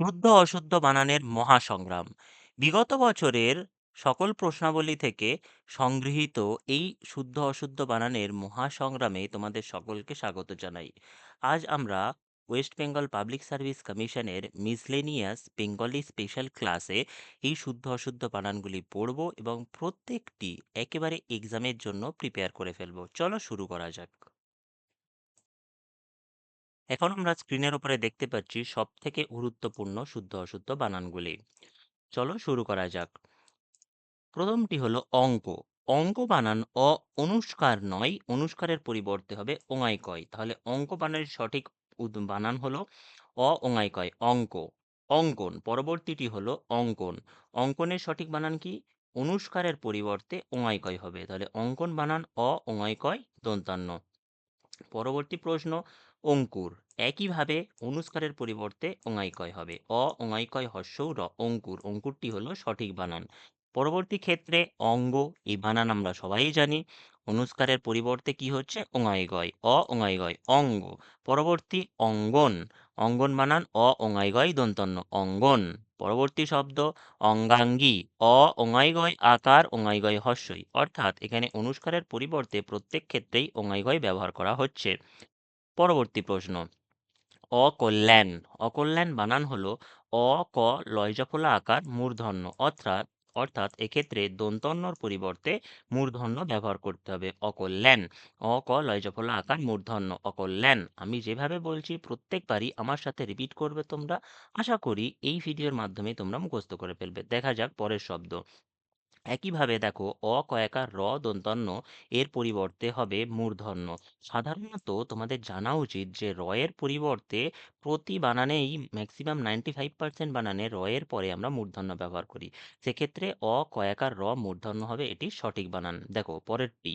শুদ্ধ অশুদ্ধ বানানের মহাসংগ্রাম। বিগত বছরের সকল প্রশ্নাবলী থেকে সংগৃহীত এই শুদ্ধ অশুদ্ধ বানানের মহাসংগ্রামে তোমাদের সকলকে স্বাগত জানাই। আজ আমরা ওয়েস্ট বেঙ্গল পাবলিক সার্ভিস কমিশনের মিসলেনিয়াস বেঙ্গলি স্পেশাল ক্লাসে এই শুদ্ধ অশুদ্ধ বানানগুলি পড়ব এবং প্রত্যেকটি একেবারে এক্সামের জন্য প্রিপেয়ার করে ফেলব। চলো শুরু করা যাক। এখন আমরা স্ক্রিনের উপরে দেখতে পাচ্ছি সব থেকে গুরুত্বপূর্ণ শুদ্ধ অশুদ্ধ বানানগুলি। চলো শুরু করা যাক। প্রথমটি হলো অঙ্ক। অঙ্ক বানান অ অনুষ্কার নয়, অনুষ্কারের পরিবর্তে হবে কয় তাহলে অঙ্ক বানানের সঠিক বানান হলো অ কয় অঙ্ক। অঙ্কন, পরবর্তীটি হলো অঙ্কন। অঙ্কনের সঠিক বানান কি? অনুষ্কারের পরিবর্তে কয় হবে। তাহলে অঙ্কন বানান অ কয় দন্তান্ন। পরবর্তী প্রশ্ন অঙ্কুর। একইভাবে অনুস্কারের পরিবর্তে অঙ্গাইকয় হবে। অ, অঙ্গাইকয় হর্ষৌ র, অঙ্কুর। অঙ্কুরটি হলো সঠিক বানান। পরবর্তী ক্ষেত্রে অঙ্গ, এই বানান আমরা সবাই জানি। অনুস্কারের পরিবর্তে কি হচ্ছে? অঙ্গাইগয় অ অঙ্গাইগয় অঙ্গ। পরবর্তী অঙ্গন। অঙ্গন বানান অ অঙ্গাইগয় দন্তন্য। অঙ্গন। পরবর্তী শব্দ অঙ্গাঙ্গী। অ অঙ্গাইগয় আকার অঙ্গাইগয় হর্ষই। অর্থাৎ এখানে অনুস্কারের পরিবর্তে প্রত্যেক ক্ষেত্রেই অঙ্গাইগয় ব্যবহার করা হচ্ছে। পরবর্তী প্রশ্ন। অকল্যাণ অকল্যাণ বানান হলো অ, ক, লয়জফলা আকার মূর্ধন্য। অর্থাৎ অর্থাৎ এক্ষেত্রে দন্তন্যর পরিবর্তে মূর্ধন্য ব্যবহার করতে হবে। অকল্যাণ, অ, ক, লয়জফলা আকার মূর্ধন্য। অকল্যাণ, আমি যেভাবে বলছি প্রত্যেকবারই আমার সাথে রিপিট করবে তোমরা। আশা করি এই ভিডিওর মাধ্যমে তোমরা মুখস্থ করে ফেলবে। দেখা যাক পরের শব্দ। একইভাবে দেখো অ কয়াকার র দন্তন্য এর পরিবর্তে হবে মূর্ধন্য। সাধারণত তোমাদের জানা উচিত যে র এর পরিবর্তে প্রতি বানানেই ম্যাক্সিমাম নাইনটি ফাইভ পার্সেন্ট বানানে র এর পরে আমরা মূর্ধন্য ব্যবহার করি। সেক্ষেত্রে অ কয়াকার র মূর্ধন্য হবে এটি সঠিক বানান। দেখো, পরেরটি।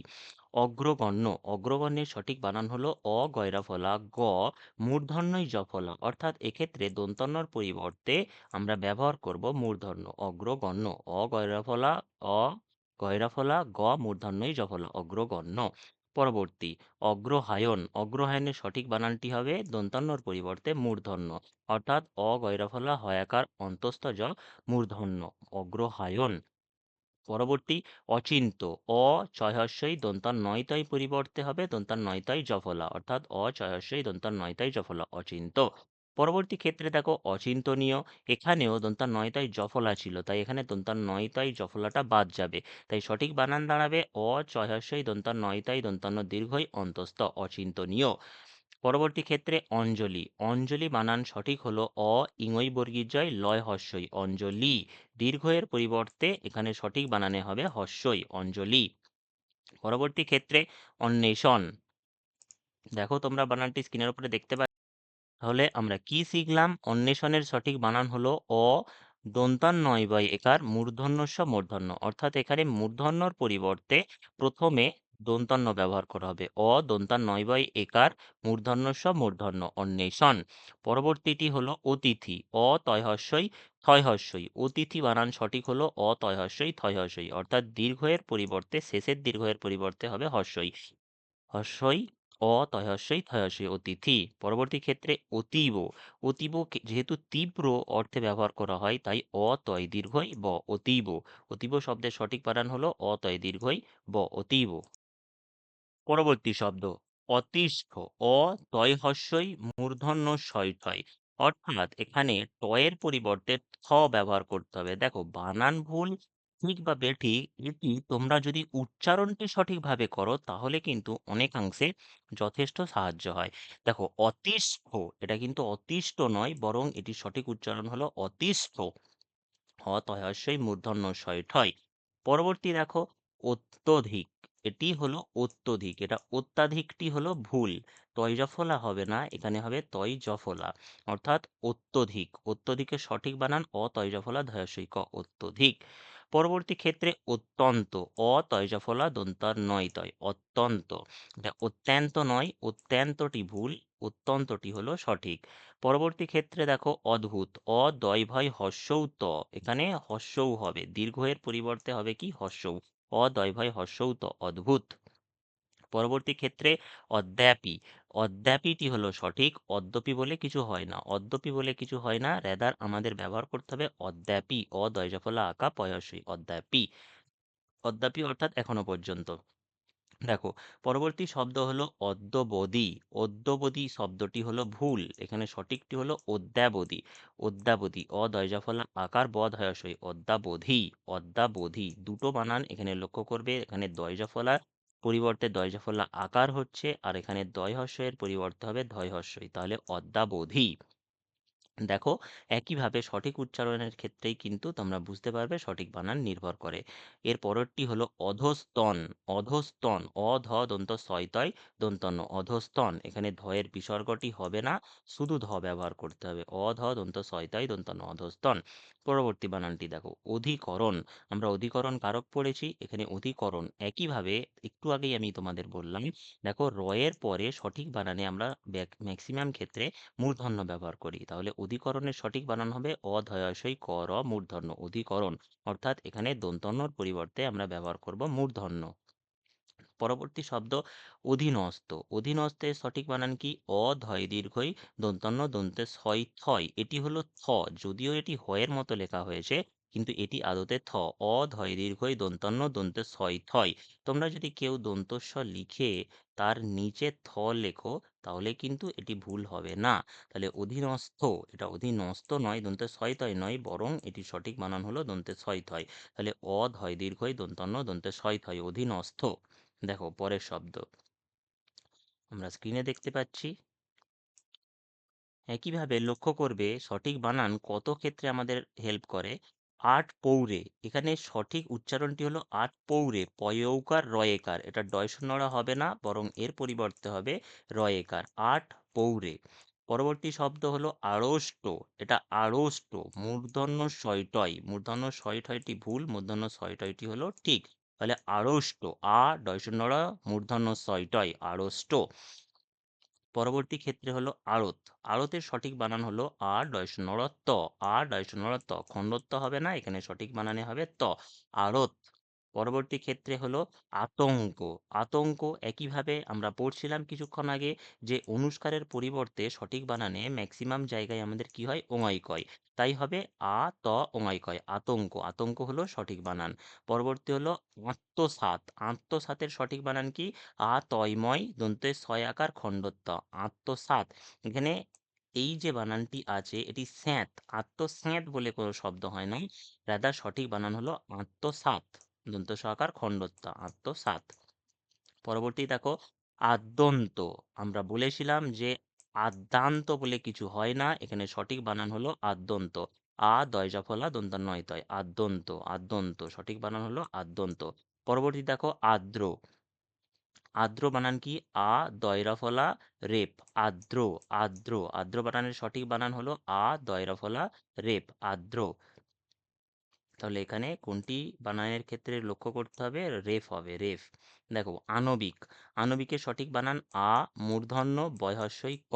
অগ্রগণ্য। অগ্রগণ্যের সঠিক বানান হলো অ গয়রা ফলা গ, মূর্ধন্যই জফলা। অর্থাৎ এক্ষেত্রে দন্তন্যর পরিবর্তে আমরা ব্যবহার করব মূর্ধন্য, অগ্রগণ্য। অ অ গয়রা ফলা গ, মূর্ধন্যই জফলা, অগ্রগণ্য। পরবর্তী অগ্রহায়ণ অগ্রহায়ণের সঠিক বানানটি হবে দন্তান্নর পরিবর্তে মূর্ধন্য। অর্থাৎ অ, গয়রাফলা হয়াকার অন্তস্থ জ, মূর্ধন্য অগ্রহায়ণ পরবর্তী অচিন্ত অ ছয়হস্যই দন্তান নয়তয় পরিবর্তে হবে দন্তান নয়তাই জফলা, অর্থাৎ অ ছয়হস্যই দন্তান নয়তাই জফলা অচিন্ত পরবর্তী ক্ষেত্রে দেখো অচিন্তনীয়, এখানেও দন্তান নয়তয় জফলা ছিল, তাই এখানে দন্তান নয়তাই জফলাটা বাদ যাবে। তাই সঠিক বানান দাঁড়াবে, অ ছয়হস্যই দন্তান নয়তয় দন্তান্ন দীর্ঘই অন্তস্থ, অচিন্তনীয়। পরবর্তী ক্ষেত্রে অঞ্জলি। অঞ্জলি বানান সঠিক হলো অ ইংই বর্গীর জয় লয় হর্ষই অঞ্জলি দীর্ঘ এর পরিবর্তে এখানে সঠিক বানানে হবে হর্ষই অঞ্জলি। পরবর্তী ক্ষেত্রে অন্বেষণ। দেখো তোমরা বানানটি স্ক্রিনের উপরে দেখতে পাচ্ছ তাহলে আমরা কি শিখলাম? অন্বেষণের সঠিক বানান হলো অ দন্তান নয় বয় একার মূর্ধন্যস্ব মূর্ধন্য। অর্থাৎ এখানে মূর্ধন্যর পরিবর্তে প্রথমে দন্তান্ন ব্যবহার করা হবে। অ, দন্তান নয় বয় একার মূর্ধন্যস্ব মূর্ধন্য অন্বেষণ। পরবর্তীটি হলো অতিথি। অ তয়হস্যই থয়হস্যই অতিথি বানান সঠিক হলো অ তয়হস্যই থয়হস্যই অর্থাৎ দীর্ঘয়ের পরিবর্তে, শেষের দীর্ঘয়ের পরিবর্তে হবে হস্যই। হস্যই, অ তয়স্যই থয়স্যই অতিথি। পরবর্তী ক্ষেত্রে অতীব। অতীব যেহেতু তীব্র অর্থে ব্যবহার করা হয়, তাই অ তয় দীর্ঘই ব, অতীব। অতীব শব্দের সঠিক বানান হলো অ তয় দীর্ঘই ব, অতীব। পরবর্তী শব্দ অতিষ্ঠ, অ তয় হস্যই মূর্ধন্য শয় ঠয় অর্থাৎ এখানে টয়ের পরিবর্তে থ ব্যবহার করতে হবে। দেখো, বানান ভুল, ঠিক বা বেঠিক, এটি তোমরা যদি উচ্চারণটি সঠিকভাবে করো, তাহলে কিন্তু অনেকাংশে যথেষ্ট সাহায্য হয়। দেখো, অতিষ্ঠ, এটা কিন্তু অতিষ্ঠ নয়, বরং এটি সঠিক উচ্চারণ হলো অতিষ্ঠ, অ তয় হস্যই মূর্ধন্য শয় ঠয় পরবর্তী দেখো অত্যধিক। এটি হলো অত্যধিক। এটা অত্যাধিকটি হলো ভুল। তয় জফলা হবে না, এখানে হবে তয় জফলা অর্থাৎ অত্যধিক। অত্যধিকের সঠিক বানান অ, তয় জফলা ধয়সিক অত্যধিক। পরবর্তী ক্ষেত্রে অত্যন্ত। অ, তয় জফলা দন্তার নয় তয়। অত্যন্ত। এটা অত্যন্ত নয়, অত্যন্তটি ভুল, অত্যন্তটি হলো সঠিক। পরবর্তী ক্ষেত্রে দেখো অদ্ভুত। অ, দয় ভয় হর্ষৌ ত। এখানে হর্ষৌ হবে। দীর্ঘ এর পরিবর্তে হবে কি? হর্ষৌ। অ হর্ষৌত ভয় হর্ষৌ অদ্ভুত। পরবর্তী ক্ষেত্রে অদ্যাপি। অদ্যাপিটি হলো সঠিক, অদ্যপি বলে কিছু হয় না। অদ্যপি বলে কিছু হয় না রেদার আমাদের ব্যবহার করতে হবে অদ্যাপি অদয়জফলা আঁকা পয়সী, অদ্যাপি। অদ্যাপি অর্থাৎ এখনও পর্যন্ত। দেখো, পরবর্তী শব্দ হলো অদ্যবধি। অদ্যবধি শব্দটি হলো ভুল। এখানে সঠিকটি হলো অদ্যাবধি। অদ্যাবধি অদয়জাফলা আকার, বধ, হয়সই। অদ্যাবধি অদ্যাবধি দুটো বানান এখানে লক্ষ্য করবে। এখানে দয়জাফলার পরিবর্তে দয়জাফলা আকার হচ্ছে আর এখানে দয় হর্ষয়ের পরিবর্তে হবে ধয় হর্ষই তাহলে অদ্যাবধি। দেখো, একইভাবে সঠিক উচ্চারণের ক্ষেত্রেই কিন্তু তোমরা বুঝতে পারবে সঠিক বানান নির্ভর করে। এর পরেরটি হলো অধস্তন অধস্তন অধ দন্ত সয়তয় দন্তন্য, অধস্তন। এখানে ধয়ের বিসর্গটি হবে না, শুধু ধ ব্যবহার করতে হবে। অধ দন্ত সয়তয় দন্তন্য, অধস্তন। পরবর্তী বানানটি দেখো, অধিকরণ। আমরা অধিকরণ কারক পড়েছি, এখানে অধিকরণ। একইভাবে একটু আগেই আমি তোমাদের বললাম, দেখো, রয়ের পরে সঠিক বানানে আমরা ম্যাক্সিমাম ক্ষেত্রে মূর্ধন্য ব্যবহার করি। তাহলে অধিকরণের সঠিক বানান হবে অধয়সই ক র মূর্ধন্য অধিকরণ। অর্থাৎ এখানে দন্তন্যর পরিবর্তে আমরা ব্যবহার করব মূর্ধন্য। পরবর্তী শব্দ অধীনস্থ। অধীনস্থের সঠিক বানান কি? অধয় দীর্ঘই দন্তন্য দন্তে ছয় থয়। এটি হলো থ। যদিও এটি হয়ের মতো লেখা হয়েছে, কিন্তু এটি আদতে থ। অধয় দীর্ঘই দন্তন্য দন্তে ছয় থয়। তোমরা যদি কেউ দন্তস্ব লিখে তার নিচে থ লেখো তাহলে কিন্তু এটি ভুল হবে না। তাহলে অধীনস্থ, এটা অধীনস্থ নয়, দন্তে ছয় থয় নয়, বরং এটি সঠিক বানান হলো দন্তে ছয় থয় তাহলে অধয় দীর্ঘই, দন্তন্য দন্তে ছয় থয় অধীনস্থ। দেখো, পরের শব্দ। আমরা স্ক্রিনে দেখতে পাচ্ছি। একইভাবে লক্ষ্য করবে, সঠিক বানান কত ক্ষেত্রে আমাদের হেল্প করে? আট পৌরে। এখানে সঠিক উচ্চারণটি হলো আট পৌরে, পয়ৌকার রয়েকার। এটা ডয়সনড়া হবে না, বরং এর পরিবর্তে হবে রয়েকার, আট পৌরে। পরবর্তী শব্দ হলো আড়ষ্ট। এটা আড়ষ্ট, মূর্ধন্য ছয়টয় মূর্ধন্য ছয়টয়টি ভুল, মূর্ধন্য ছয়টয়টি হলো ঠিক। তাহলে আড়ষ্ট, আ ডয়সনড়া মূর্ধন্য ছয়টয় আড়ষ্ট। পরবর্তী ক্ষেত্রে হলো আড়ত। আড়তের সঠিক বানান হলো আর ডয়স নড়ত্ব আর ডয়স নড়ত্ব খণ্ডত্ব হবে না, এখানে সঠিক বানানে হবে ত। আড়ত। পরবর্তী ক্ষেত্রে হলো আতঙ্ক। আতঙ্ক একইভাবে আমরা পড়ছিলাম কিছুক্ষণ আগে যে অনুস্কারের পরিবর্তে সঠিক বানানে ম্যাক্সিমাম জায়গায় আমাদের কি হয়? ওঙাই কয় তাই হবে আ, ত ওঙাই কয় আতঙ্ক। আতঙ্ক হলো সঠিক বানান। পরবর্তী হলো আত্মসাত আত্মসাতের সঠিক বানান কি? আ তয়ময় দন্তে ছয় আকার খণ্ডত্ব। আত্মসাত এখানে এই যে বানানটি আছে, এটি স্যাঁত। আত্মস্যাঁত বলে কোনো শব্দ হয় নাই। রাদার সঠিক বানান হলো আত্মসাত দন্ত সহকার খণ্ডত্ব আত্মসাত পরবর্তী দেখো, আদ্যন্ত। আমরা বলেছিলাম যে আদ্যান্ত বলে কিছু হয় না, এখানে সঠিক বানান হলো আদ্যন্ত। আ দয়জাফলা দন্ত, নয়, তয়, আদ্যন্ত আদ্যন্ত, সঠিক বানান হলো আদ্যন্ত। পরবর্তী দেখো, আদ্র। আদ্র বানান কি? আ দয়রাফলা রেপ, আদ্র আদ্র। আদ্র বানানের সঠিক বানান হলো আ দয়রাফলা রেপ, আদ্র। তাহলে এখানে কোনটি বানানের ক্ষেত্রে লক্ষ্য করতে হবে? রেফ হবে, রেফ। দেখো, আণবিক। আণবিকের সঠিক বানান আ, মূর্ধন্য, বয়হস্যই ক।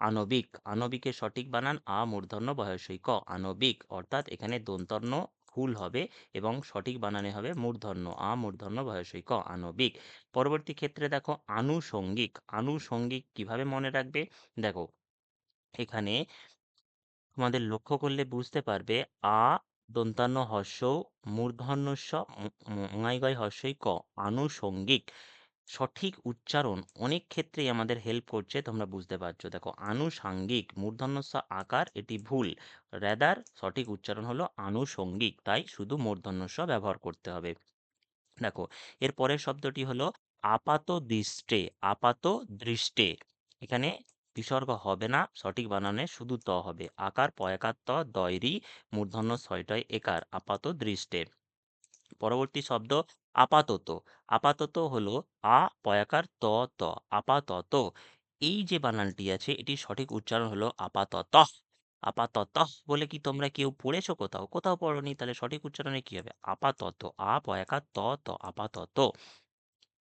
আণবিক। আণবিকের সঠিক বানান আ, মূর্ধন্য, বয়হস্যই ক। আণবিক, অর্থাৎ এখানে দন্তন্য ভুল হবে এবং সঠিক বানানে হবে মূর্ধন্য। আ, মূর্ধন্য বয়সই ক, আণবিক। পরবর্তী ক্ষেত্রে দেখো, আনুষঙ্গিক। আনুষঙ্গিক কীভাবে মনে রাখবে? দেখো, এখানে তোমাদের লক্ষ্য করলে বুঝতে পারবে, আ দন্তান্ন হর্ষ মূর্ধন্যস্ব মঙাইগয় হর্ষই ক আনুষঙ্গিক সঠিক উচ্চারণ অনেক ক্ষেত্রেই আমাদের হেল্প করছে, তোমরা বুঝতে পারছ। দেখো, আনুষাঙ্গিক মূর্ধন্যস্ব আকার এটি ভুল। রেদার সঠিক উচ্চারণ হলো আনুষঙ্গিক, তাই শুধু মূর্ধন্যস্ব ব্যবহার করতে হবে। দেখো, এর পরের শব্দটি হলো আপাত দৃষ্টে আপাত দৃষ্টে এখানে বিসর্গ হবে না, সঠিক বানানে শুধু ত হবে। আকার, পয়াকার ত দয়রি মূর্ধন্য ছয়টয় একার আপাত দৃষ্টে। পরবর্তী শব্দ আপাতত। আপাতত হলো আ, পয়াকার ত ত, আপাতত। এই যে বানানটি আছে এটি সঠিক উচ্চারণ হলো আপাতত। আপাতত বলে কি তোমরা কেউ পড়েছো কোথাও? কোথাও পড়নি, তাহলে সঠিক উচ্চারণে কি হবে? আপাতত। আ, পয়াকার ত ত, আপাতত।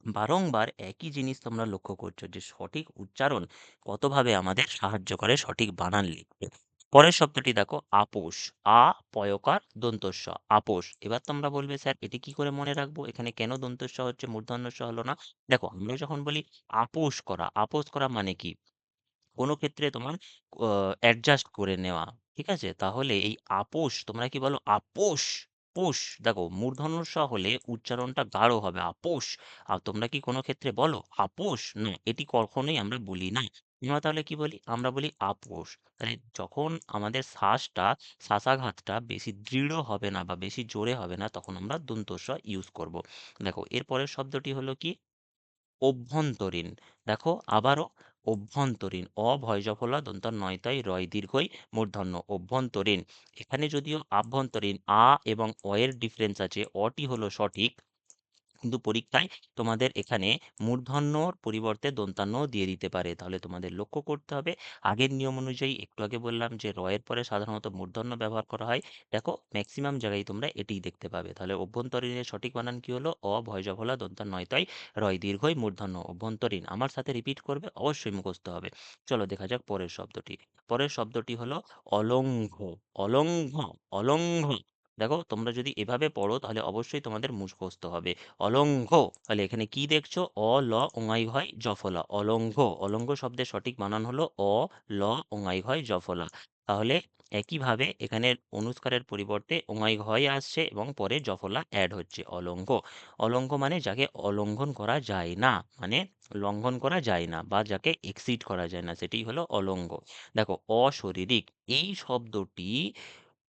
বারংবার একই জিনিস তোমরা লক্ষ্য করছ যে সঠিক উচ্চারণ কতভাবে আমাদের সাহায্য করে সঠিক বানান লিখতে। পরের শব্দটি দেখো আপোষ আ, পয়কার দন্তস্ব আপোষ এবার তোমরা বলবে, স্যার, এটি কি করে মনে রাখব? এখানে কেন দন্তস্ব হচ্ছে, মূর্ধন্যস্ব হলো না? দেখো, আমরা যখন বলি আপোষ করা আপোষ করা মানে কি? কোনো ক্ষেত্রে তোমার অ্যাডজাস্ট করে নেওয়া, ঠিক আছে? তাহলে এই আপোষ তোমরা কি বলো? আপোষ পোষ। দেখো, মূর্ধন্য হলে উচ্চারণটা গাঢ় হবে, আপোষ। আর তোমরা কি কোনো ক্ষেত্রে বলো, আপোষ? না, এটি কখনোই আমরা বলি না। আমরা তাহলে কি বলি? আমরা বলি আপোষ। তাহলে যখন আমাদের শ্বাসটা, শ্বাসাঘাতটা বেশি দৃঢ় হবে না বা বেশি জোরে হবে না, তখন আমরা দন্ত স ইউজ করব। দেখো, এরপরের শব্দটি হলো কি? অভ্যন্তরীণ। দেখো, আবারও অভ্যন্তরীণ অ ভয় জফলা দন্ত নয়তাই রয় দীর্ঘই মূর্ধন্য অভ্যন্তরীণ। এখানে যদিও আভ্যন্তরীণ, আ এবং অ এর ডিফারেন্স আছে অটি হলো সঠিক কিন্তু পরীক্ষায় তোমাদের এখানে মূর্ধন্যর পরিবর্তে দন্তান্ন দিয়ে দিতে পারে। তাহলে তোমাদের লক্ষ্য করতে হবে, আগের নিয়ম অনুযায়ী একটু আগে বললাম যে, রয়ের পরে সাধারণত মূর্ধন্য ব্যবহার করা হয়। দেখো ম্যাক্সিমাম জায়গায় তোমরা এটিই দেখতে পাবে। তাহলে অভ্যন্তরীণের সঠিক বানান কি হলো? অ, ভয় জফলা দন্তান নয়তাই রয়, দীর্ঘই মূর্ধন্য, অভ্যন্তরীণ। আমার সাথে রিপিট করবে, অবশ্যই মুখস্থ হবে। চলো দেখা যাক পরের শব্দটি। পরের শব্দটি হলো অলঙ্ঘ অলঙ্ঘ অলঙ্ঘ। দেখো তোমরা যদি এভাবে পড়ো তাহলে অবশ্যই তোমাদের মুখস্থ হবে। অলঙ্ঘ, তাহলে এখানে কি দেখছ? অ, ল ওঙাই হয় জফলা। অলঙ্ঘ অলঙ্ঘ শব্দের সঠিক বানান হলো অ, ল ওঙাই হয় জফলা। তাহলে একইভাবে এখানে অনুস্কারের পরিবর্তে ওঙাই হয় আসছে এবং পরে জফলা অ্যাড হচ্ছে। অলঙ্ঘ অলঙ্ঘ মানে যাকে অলঙ্ঘন করা যায় না মানে লঙ্ঘন করা যায় না বা যাকে এক্সিড করা যায় না, সেটি হলো অলঙ্ঘ। দেখো অশরীরিক, এই শব্দটি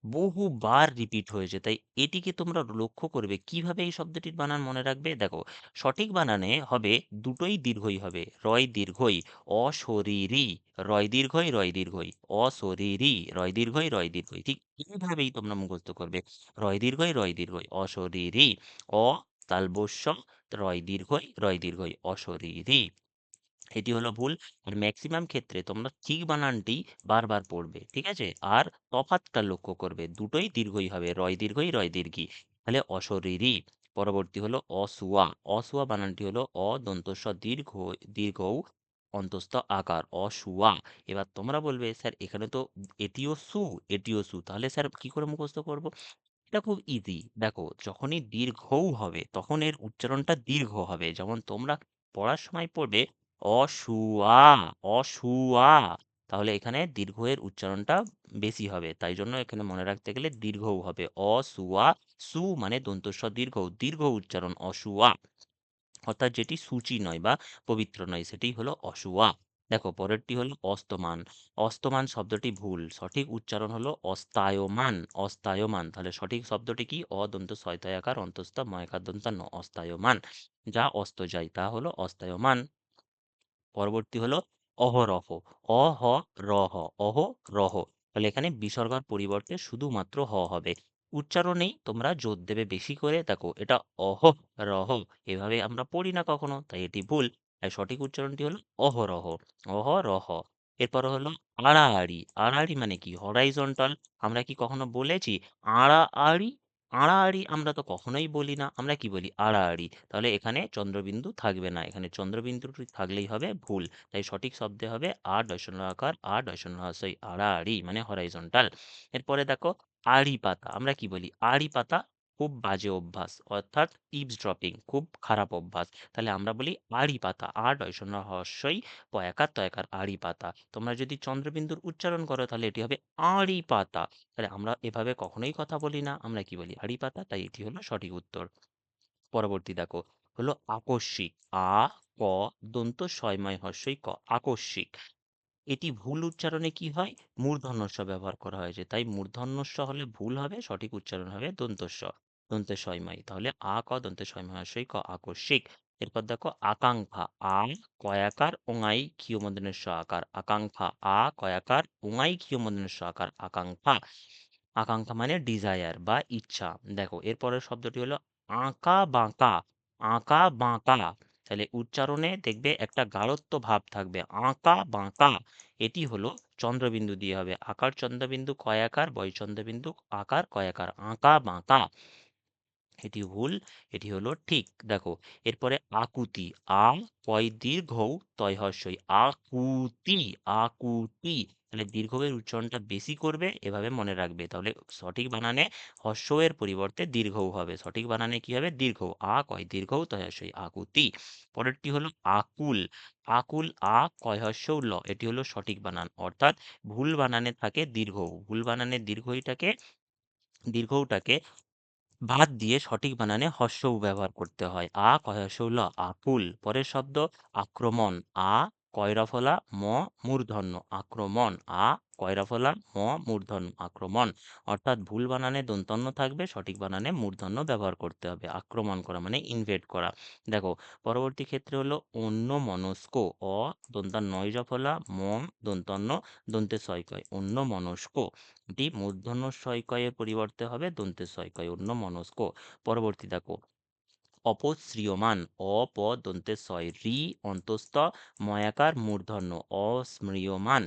বহুবার রিপিট হয়েছে। তাই এটিকে তোমরা লক্ষ্য করবে কীভাবে এই শব্দটির বানান মনে রাখবে? দেখো, সঠিক বানানে হবে দুটোই দীর্ঘই হবে। রয় দীর্ঘই, অশরীরী। রয় দীর্ঘই রয় দীর্ঘই। অশরীরী, রয় দীর্ঘই রয় দীর্ঘই। ঠিক এইভাবেই তোমরা মুখস্থ করবে। রয় দীর্ঘই রয় দীর্ঘই, অশরীরী। অ তালবস্য রয় দীর্ঘই রয় দীর্ঘই, অশরীরী। এটি হলো ভুল। আর ম্যাক্সিমাম ক্ষেত্রে তোমরা ঠিক বানানটি বারবার পড়বে, ঠিক আছে? আর তফাৎটা লক্ষ্য করবে, দুটোই দীর্ঘই হবে, রয় দীর্ঘই রয় দীর্ঘই। তাহলে অশরীরী, পরবর্তী হলো অসুয়া অসুয়া বানানটি হলো অ দন্তস্ব দীর্ঘ দীর্ঘ অন্তস্থ আকার অসুয়া এবার তোমরা বলবে, স্যার, এখানে তো এটিও সু এটিও সু। তাহলে স্যার কি করে মুখস্থ করব? এটা খুব ইজি দেখো, যখনই দীর্ঘও হবে, তখন এর উচ্চারণটা দীর্ঘ হবে। যেমন তোমরা পড়ার সময় পড়বে অসুয়া অসুয়া তাহলে এখানে দীর্ঘ এর উচ্চারণটা বেশি হবে। তাই জন্য এখানে মনে রাখতে গেলে দীর্ঘও হবে। অসুয়া সু মানে দন্তস্ব দীর্ঘ দীর্ঘ উচ্চারণ অসুয়া অর্থাৎ যেটি সূচি নয় বা পবিত্র নয়, সেটি হলো অসুয়া দেখো, পরেরটি হলো অস্তমান। অস্তমান শব্দটি ভুল। সঠিক উচ্চারণ হলো অস্তায়মান অস্তায়মান। তাহলে সঠিক শব্দটি কি? অদন্ত ছয়তয়াকার অন্তস্থ ময়কার দন্তান্ন অস্তায়মান। যা অস্ত যায়, তা হলো অস্তায়মান। পরবর্তী হলো অহরহ অহ রহ অহ রহ তাহলে এখানে বিসর্গর পরিবর্তে শুধুমাত্র হ হবে। উচ্চারণেই তোমরা জোর দেবে বেশি করে। দেখো, এটা অহ রহ এভাবে আমরা পড়ি না কখনো, তাই এটি ভুল। তাই সঠিক উচ্চারণটি হলো অহরহ অহরহ। এরপর হলো আড়াআড়ি। আড়াআড়ি মানে কি? হরাইজন্টাল আমরা কি কখনো বলেছি? আড়াআড়ি আড়াআড়ি আমরা তো কখনোই বলি না। আমরা কি বলি? আড়াআড়ি। তাহলে এখানে চন্দ্রবিন্দু থাকবে না। এখানে চন্দ্রবিন্দুটি থাকলেই হবে ভুল। তাই সঠিক শব্দে হবে আ ডয়সন্য আকার আর হ্রস্বই আড়াআড়ি মানে হরাইজন্টাল এরপরে দেখো আড়ি পাতা আমরা কি বলি? আড়ি পাতা খুব বাজে অভ্যাস। অর্থাৎ ইপস ড্রপিং খুব খারাপ অভ্যাস। তাহলে আমরা বলি আড়ি পাতা। আ ডয়সন্য হ্রস্বই পয়াকার তয়াকার আড়ি পাতা। তোমরা যদি চন্দ্রবিন্দুর উচ্চারণ করো, তাহলে এটি হবে আড়ি পাতা। তাহলে আমরা এভাবে কখনোই কথা বলি না। আমরা কি বলি? হাড়ি পাতা, তাই এটি হলো সঠিক উত্তর। পরবর্তী দেখো, হলো আকস্মিক। আ, ক, দন্ত ছয়ময় হর্ষই ক, আকস্মিক। এটি ভুল উচ্চারণে কি হয়? মূর্ধন্যস্ব ব্যবহার করা হয়েছে। তাই মূর্ধন্যস্ব হলে ভুল হবে, সঠিক উচ্চারণ হবে দন্তস্ব। দন্তে ছয়ময় তাহলে আ ক দন্তে ছয়ময় হর্ষই ক, আকস্মিক। এরপর দেখো, আকাঙ্ক্ষা। আ, কয়াকার ওঙাই ক্ষিয়মদনেশ্ব আকার। আকাঙ্ক্ষা, আ, কয়াকার ওঙাই ক্ষিয়মদনেশ্ব আকার। আকাঙ্ক্ষা। আকাঙ্ক্ষা মানে ডিজায়ার বা ইচ্ছা। দেখো, এরপরের শব্দটি হলো আঁকা বাঁকা। আঁকা বাঁকা। তাহলে উচ্চারণে দেখবে একটা গাঢ়ত্ব ভাব থাকবে। আঁকা বাঁকা, এটি হলো চন্দ্রবিন্দু দিয়ে হবে। আকার চন্দ্রবিন্দু কয়াকার বয় চন্দ্রবিন্দু আকার কয়াকার আঁকা বাঁকা, এটি ভুল, এটি হলো ঠিক। দেখো, এরপরে আকুতি, আ, পয়, দীর্ঘ তয় হর্ষই আকুতি আকুতি। তাহলে দীর্ঘ এর উচ্চারণটা বেশি করবে এভাবে মনে রাখবে। তাহলে সঠিক বানানে হর্ষ এর পরিবর্তে দীর্ঘ হবে। সঠিক বানানে কি হবে? দীর্ঘ আ কয়? দীর্ঘ উ তয় আকুতি। পরেরটি হলো আকুল। আকুল, আ কয় উ ল। এটি হলো সঠিক বানান। অর্থাৎ ভুল বানানে থাকে দীর্ঘ ভুল বানানে দীর্ঘ ইটাকে বাদ দিয়ে সঠিক বানানে হর্ষ ব্যবহার করতে হয়। আ কয় হর্ষ ল। আকুল। পরের শব্দ আক্রমণ। আ কয়রা ফলা ম, মূর্ধন্য, আক্রমণ, আ কয়রা ফলা ম, মূর্ধন্য, আক্রমণ। অর্থাৎ ভুল বানানে দন্তন্য থাকবে, সঠিক বানানে মূর্ধন্য ব্যবহার করতে হবে। আক্রমণ করা মানে ইনভেট করা। দেখো, পরবর্তী ক্ষেত্রে হলো অন্য মনস্ক, অ, দন্তান নয় ফলা ম, দন্তন্য, দন্তে সয়কয়। অন্য মনস্ক এটি মূর্ধন্য সয়কয়ের পরিবর্তে হবে, দন্তে সয়কয়। অন্য মনস্ক। পরবর্তী দেখো অপশ্রিয়মান অ প দন্তে রি অন্তস্থ, ময়াকার, মূর্ধন্য, অস্মৃয়মান।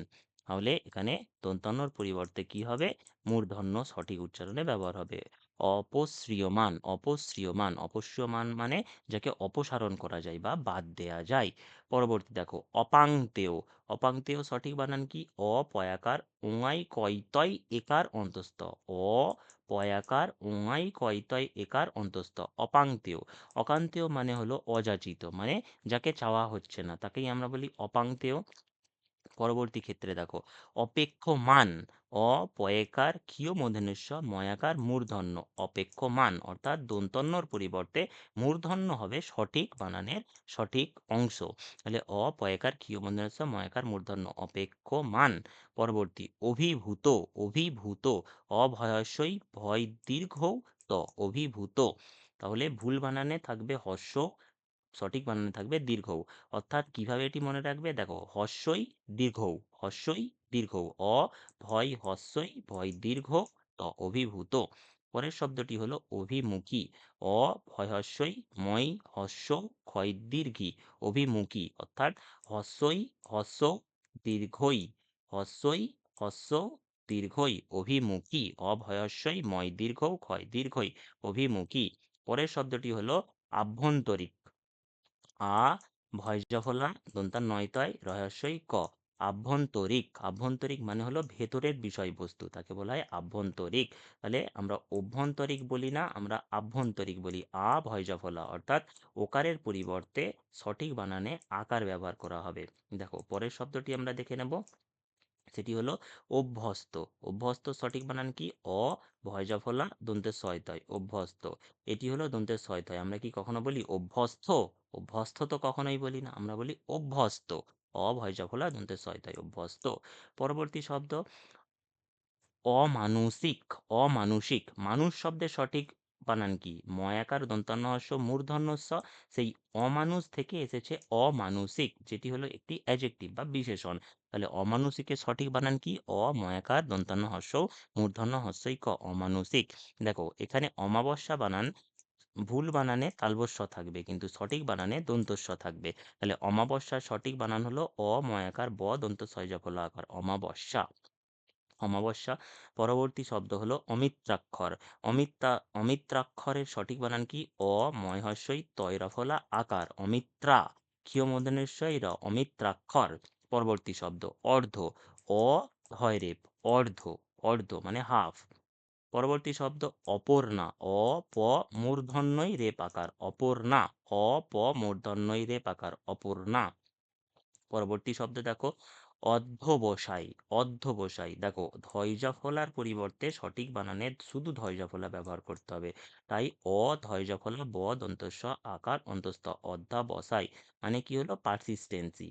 তাহলে এখানে দন্তান্নর পরিবর্তে কি হবে? মূর্ধন্য সঠিক উচ্চারণে ব্যবহার হবে। অপশ্রিয়মান অপশ্রিয়মান অপশ্রিয়মান মানে যাকে অপসারণ করা যায় বা বাদ দেয়া যায়। পরবর্তী দেখো, অপাংতেয়। অপাংতেয় সঠিক বানান কি? অ পয়াকার ওঙাই কয়তয় একার অন্তস্থ। অ পয়াকার, উমাই কয়তয় একার অন্তস্থ। অপাংতেয়। অকান্তেয় মানে হলো অযাচিত মানে যাকে চাওয়া হচ্ছে না। তাকেই আমরা বলি অপাংতেয়। পরবর্তী ক্ষেত্রে দেখো, অপেক্ষমান অ পয়েকার ক্ষীয় মূর্ধন্যস্ব ময়াকার, মূর্ধন্য। অপেক্ষমান অর্থাৎ দন্তন্যর পরিবর্তে মূর্ধন্য হবে সঠিক বানানের সঠিক অংশ। তাহলে অ পয়েকার ক্ষীয় মূর্ধন্যস্ব ময়াকার, মূর্ধন্য, অপেক্ষমান। পরবর্তী, অভিভূত অভিভূত অভয়স্বই ভয় দীর্ঘ ত, অভিভূত। তাহলে ভুল বানানে থাকবে হর্ষ সঠিক বানানে থাকবে দীর্ঘ অর্থাৎ কীভাবে এটি মনে রাখবে? দেখো হর্ষই দীর্ঘ হর্ষই দীর্ঘ অ, ভয় হর্ষই ভয় দীর্ঘ, ত, অভিভূত। পরের শব্দটি হলো অভিমুখী। অ, ভয় হর্ষই মই হর্ষ ক্ষয় দীর্ঘী, অভিমুখী। অর্থাৎ হর্ষই হর্ষ দীর্ঘই হর্ষই হর্ষ দীর্ঘই, অভিমুখী। অভয়স্বই ময় দীর্ঘ ক্ষয় দীর্ঘই, অভিমুখী। পরের শব্দটি হলো আভ্যন্তরিক আ, ভয় ভয়জফলা নয় নয়তয় রহস্যই ক। আভ্যন্তরিক। আভ্যন্তরিক মানে হলো ভেতরের বিষয়বস্তু, তাকে বলা হয় আভ্যন্তরিক। তাহলে আমরা অভ্যন্তরিক বলি না, আমরা আভ্যন্তরিক বলি। আ ভয়জফলা অর্থাৎ ওকারের পরিবর্তে সঠিক বানানে আকার ব্যবহার করা হবে। দেখো, পরের শব্দটি আমরা দেখে নেব। সেটি হলো অভ্যস্ত। অভ্যস্ত সঠিক বানান কি? অ ভয়জফলা দন্তের ছয়তয় অভ্যস্ত। এটি হলো দন্তের ছয়তয় আমরা কি কখনো বলি অভ্যস্ত অভ্যস্ত তো কখনোই বলি না। আমরা বলি অভ্যস্ত। অভয়জফলা দন্তের ছয়তয় অভ্যস্ত। পরবর্তী শব্দ, অমানুষিক। অমানুষিক। মানুষ শব্দের সঠিক বানান কি? ময়াকার দন্তান্ন হস্য মূর্ধন্যস্ব সেই অমানুষ থেকে এসেছে অমানুষিক, যেটি হলো একটি অ্যাজেক্টিভ বা বিশেষণ। তাহলে অমানুষিকের সঠিক বানান কি? অ ময়াকার দন্তান্ন হস্য মূর্ধন্য হস্যই ক, অমানুষিক। দেখো, এখানে অমাবস্যা বানান, ভুল বানানে তালবস্য থাকবে, কিন্তু সঠিক বানানে দন্তস্ব থাকবে। তাহলে অমাবস্যার সঠিক বানান হলো অ ময়াকার ব দন্ত সয়জফল আকার অমাবস্যা। অমাবস্যা। পরবর্তী শব্দ হলো অমিত্রাক্ষর। অমিত্রা, অমিত্রাক্ষরের সঠিক বানান কি? অ ময়হস্যই তৈরফলা, আকার। অমিত্রা ক্ষীয় মদনেশ্বই র, অমিত্রাক্ষর। পরবর্তী শব্দ, অর্ধ। অ, হয় রেপ। অর্ধ অর্ধ মানে হাফ। পরবর্তী শব্দ, অপর্ণা। অ, প, মূর্ধন্যই রেপ আকার। অপর্ণা। অ, প, মূর্ধন্যই রেপ আকার। অপর্ণা। পরবর্তী শব্দ দেখো অধ্যবসায় অধ্যবসায়। দেখো ধৈর্যফলার পরিবর্তে সঠিক বানানে শুধু ধৈর্যফলা ব্যবহার করতে হবে। তাই অ ধৈর্য ফলা ব, দন্তস্ব, আকার, অন্তস্থ, অধ্যাবসায় মানে কি হলো? পারসিস্টেন্সি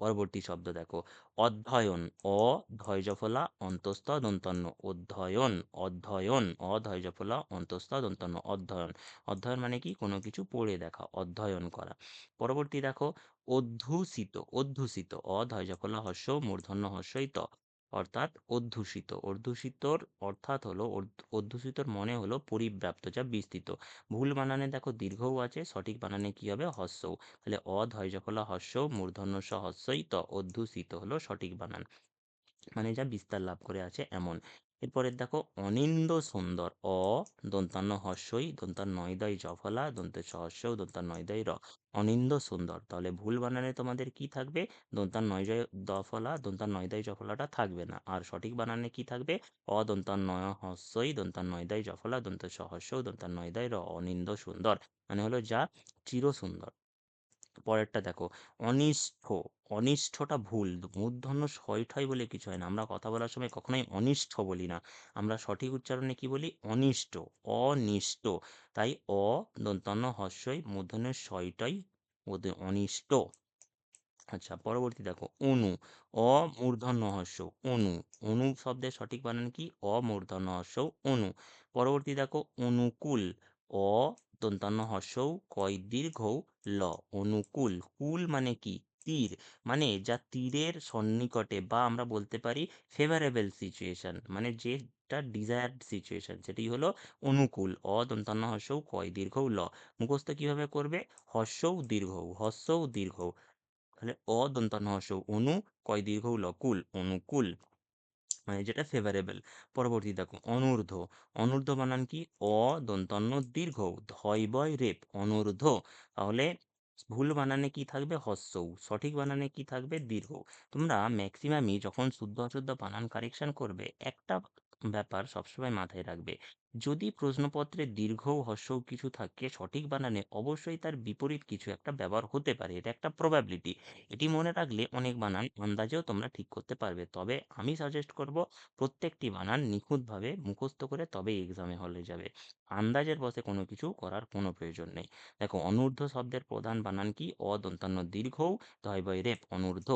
পরবর্তী শব্দ দেখো। অধ্যয়ন, অ, ধৈর্যফলা, অন্তস্থ, দন্তন্য। অধ্যয়ন অধ্যয়ন, অ, ধৈর্যফলা, অন্তস্থ, দন্তন্য। অধ্যয়ন অধ্যয়ন মানে কি? কোনো কিছু পড়ে দেখা, অধ্যয়ন করা। পরবর্তী দেখো, অধ্যুষিত অধ্যুষিত। অ, ধৈর্যফলা হস্য মূর্ধন্য হস্যই ত। অর্থাৎ অধ্যুষিত। অধ্যুষিতর অর্থাৎ হলো অধ্য- অধ্যুষিতর মনে হলো পরিব্যাপ্ত যা বিস্তৃত। ভুল বানানে দেখো দীর্ঘও আছে, সঠিক বানানে কি হবে? হস্যও। তাহলে অধৈর্যফলা হস্য, মূর্ধন্য হস্যই, ত অধ্যুষিত হলো সঠিক বানান। মানে যা বিস্তার লাভ করে আছে এমন। এরপরের দেখো, অনিন্দ সুন্দর, অ, দন্তান্ন হর্ষই দন্তান নয়দয় জফলা, দন্তের সহস্য দন্তান নয়দয় র। অনিন্দ সুন্দর, তাহলে ভুল বানানে তোমাদের কি থাকবে? দন্তান নয়জয় দফলা দন্তান নয়দয় জফলাটা থাকবে না। আর সঠিক বানানে কি থাকবে? অ দন্তান নয় হস্যই দন্তান নয়দয় জফলা, দন্তের সহস্য দন্তান নয়দয় র, অনিন্দ সুন্দর। মানে হলো যা চির সুন্দর পরেরটা দেখো, অনিষ্ঠ, অনিষ্ঠটা ভুল, মূর্ধন্য সইট হয় বলে কিছু হয় না। আমরা কথা বলার সময় কখনোই অনিষ্ঠ বলি না। আমরা সঠিক উচ্চারণে কি বলি? অনিষ্ট অনিষ্ট। তাই অ, দন্তন্য হস্যই মূর্ধন্যের সইটাই অনিষ্ট। আচ্ছা পরবর্তী দেখো, অনু অমূর্ধন্য হস্য, অনু। অনু শব্দের সঠিক বানান কি? অমূর্ধন্য হস্য, অনু। পরবর্তী দেখো, অনুকূল, অ দন্তান্ন হস্যৌ কয় দীর্ঘ, ল, অনুকূল। কুল মানে কি? তীর। মানে যা তীরের সন্নিকটে বা আমরা বলতে পারি ফেভারেবল সিচুয়েশন মানে যেটা ডিজায়ার্ড সিচুয়েশন সেটি হলো অনুকূল। অ দন্তান্ন হস্যৌ কয় দীর্ঘ, ল। মুখস্থ কীভাবে করবে? হস্যৌ দীর্ঘ। হস্যৌ দীর্ঘ। তাহলে অ দন্তান্ন হস্য অনু, কয় দীর্ঘ, ল, কুল, অনুকূল। মানে যেটা ফেভারেবল পরবর্তী দেখো, অনূর্ধ্ব। অনূর্ধ্ব বানান কি? অ দন্তন্য দীর্ঘ। ধয়, বয়, রেপ। অনূর্ধ্ব। তাহলে ভুল বানানে কি থাকবে? হস্যৌ সঠিক বানানে কি থাকবে? দীর্ঘ। তোমরা ম্যাক্সিমামই যখন শুদ্ধ অশুদ্ধ বানান কারেকশন করবে, একটা ব্যাপার সবসময় মাথায় রাখবে। যদি প্রশ্নপত্রে দীর্ঘ হস্যও কিছু থাকে সঠিক বানানে অবশ্যই তার বিপরীত কিছু একটা ব্যবহার হতে পারে, এটা একটা প্রবাবিলিটি এটি মনে রাখলে অনেক বানান আন্দাজেও তোমরা ঠিক করতে পারবে। তবে আমি সাজেস্ট করব প্রত্যেকটি বানান নিখুঁতভাবে মুখস্থ করে তবে এক্সামে হলে যাবে। আন্দাজের বসে কোনো কিছু করার কোনো প্রয়োজন নেই। দেখো, অনূর্ধ্ব শব্দের প্রধান বানান কি? অদন্তান্ন দীর্ঘ ধয় বয় রেপ অনূর্ধ্ব।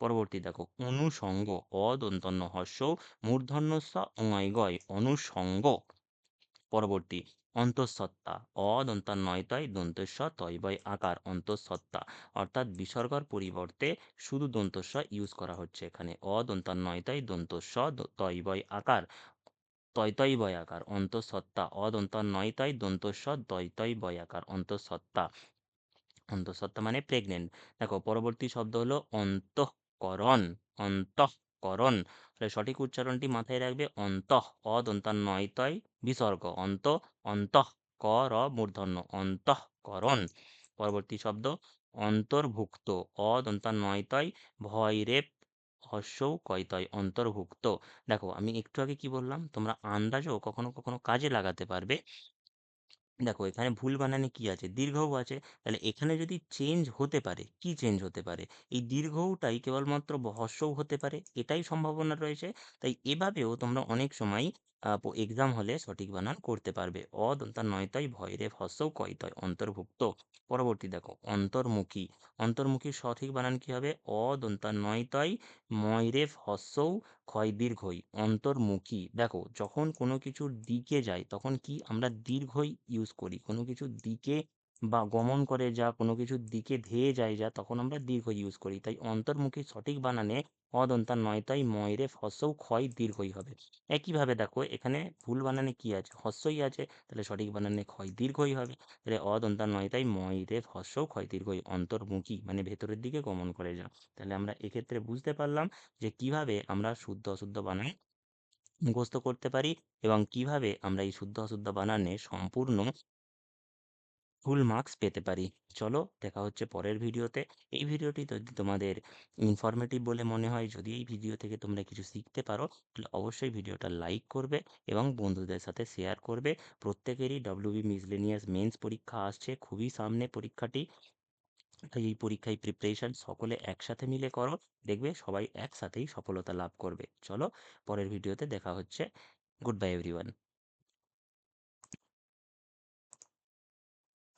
পরবর্তী দেখো, অনুসঙ্গ, অদন্তন্য হর্ষ, মূর্ধন্য স অয় গয় অনুসঙ্গ। পরবর্তী অন্তঃসত্ত্বা। অ দন্তার নয়তয় দন্তস্ব তয় বয় আকার অন্তঃসত্ত্বা। অর্থাৎ বিসর্গর পরিবর্তে শুধু দন্তস্ব ইউজ করা হচ্ছে এখানে। অ দন্তার নয়তয় দন্তস্ব তয় বয় আকার তয়তয় বয় আকার অন্তঃসত্ত্বা। অদন্তার নয়তয় দন্তস্ব তয়তয় বয় আকার অন্তঃসত্ত্বা। অন্তঃসত্ত্বা মানে প্রেগনেন্ট দেখো, পরবর্তী শব্দ হলো অন্তঃকরণ অন্তঃকরণ। তাহলে সঠিক উচ্চারণটি মাথায় রাখবে অন্ত অন্তঃ অদন্তার নয়তয় বিসর্গ, অন্ত, অন্তঃ, ক, র, মূর্ধন্য অন্তঃকরণ পরবর্তী শব্দ, অন্তর্ভুক্ত অদন্তার নয়তয় ভয় রেপ হর্ষৌ কয়তয় অন্তর্ভুক্ত। দেখো, আমি একটু আগে কি বললাম? তোমরা আন্দাজও কখনো কখনো কাজে লাগাতে পারবে। দেখো, এখানে ভুল বানানে কি আছে? দীর্ঘও আছে। তাহলে এখানে যদি চেঞ্জ হতে পারে, কি চেঞ্জ হতে পারে? এই দীর্ঘটাই কেবলমাত্র হর্ষও হতে পারে, এটাই সম্ভাবনা রয়েছে। তাই এভাবেও তোমরা অনেক সময় এক্সাম হলে সঠিক বানান করতে পারবে। অ ভয় নয়তয় ভয়রে কয় কয়তয় অন্তর্ভুক্ত। পরবর্তী দেখো, অন্তর্মুখী। অন্তর্মুখী সঠিক বানান কি হবে? অ দন্তার নয়তয় ময়রেফ হর্ষৌ ক্ষয় দীর্ঘই। অন্তর্মুখী। দেখো, যখন কোনো কিছুর দিকে যায়, তখন কি আমরা দীর্ঘই ইউজ করি? কোনো কিছুর দিকে বা গমন করে যা কোনো কিছুর দিকে ধেয়ে যায় যা তখন আমরা দীর্ঘ ইউজ করি। তাই অন্তর্মুখী সঠিক বানানে অদন্তার নয়, তাই ময়রে হস্যও ক্ষয় দীর্ঘই হবে। একইভাবে দেখো, এখানে ভুল বানানে কি আছে? হস্যই আছে, তাহলে সঠিক বানানে ক্ষয় দীর্ঘই হবে। তাহলে অদন্তার নয়, তাই ময়রে হস্যও ক্ষয় দীর্ঘই, অন্তর্মুখী মানে ভেতরের দিকে গমন করে যা। তাহলে আমরা এক্ষেত্রে বুঝতে পারলাম যে কীভাবে আমরা শুদ্ধ অশুদ্ধ বানান মুখস্থ করতে পারি এবং কীভাবে আমরা এই শুদ্ধ অশুদ্ধ বানানে সম্পূর্ণ ফুল মার্কস পেতে পারি। চলো দেখা হচ্ছে পরের ভিডিওতে। এই ভিডিওটি যদি তোমাদের ইনফরমেটিভ বলে মনে হয়, যদি এই ভিডিও থেকে তোমরা কিছু শিখতে পারো, তাহলে অবশ্যই ভিডিওটা লাইক করবে এবং বন্ধুদের সাথে শেয়ার করবে। প্রত্যেকেরই ডাব্লিউবি মিসলেনিয়াস মেন্স পরীক্ষা আসছে, খুবই সামনে পরীক্ষাটি। এই পরীক্ষায় প্রিপারেশন সকলে একসাথে মিলে করো। দেখবে সবাই একসাথেই সফলতা লাভ করবে। চলো পরের ভিডিওতে দেখা হচ্ছে। Good bye everyone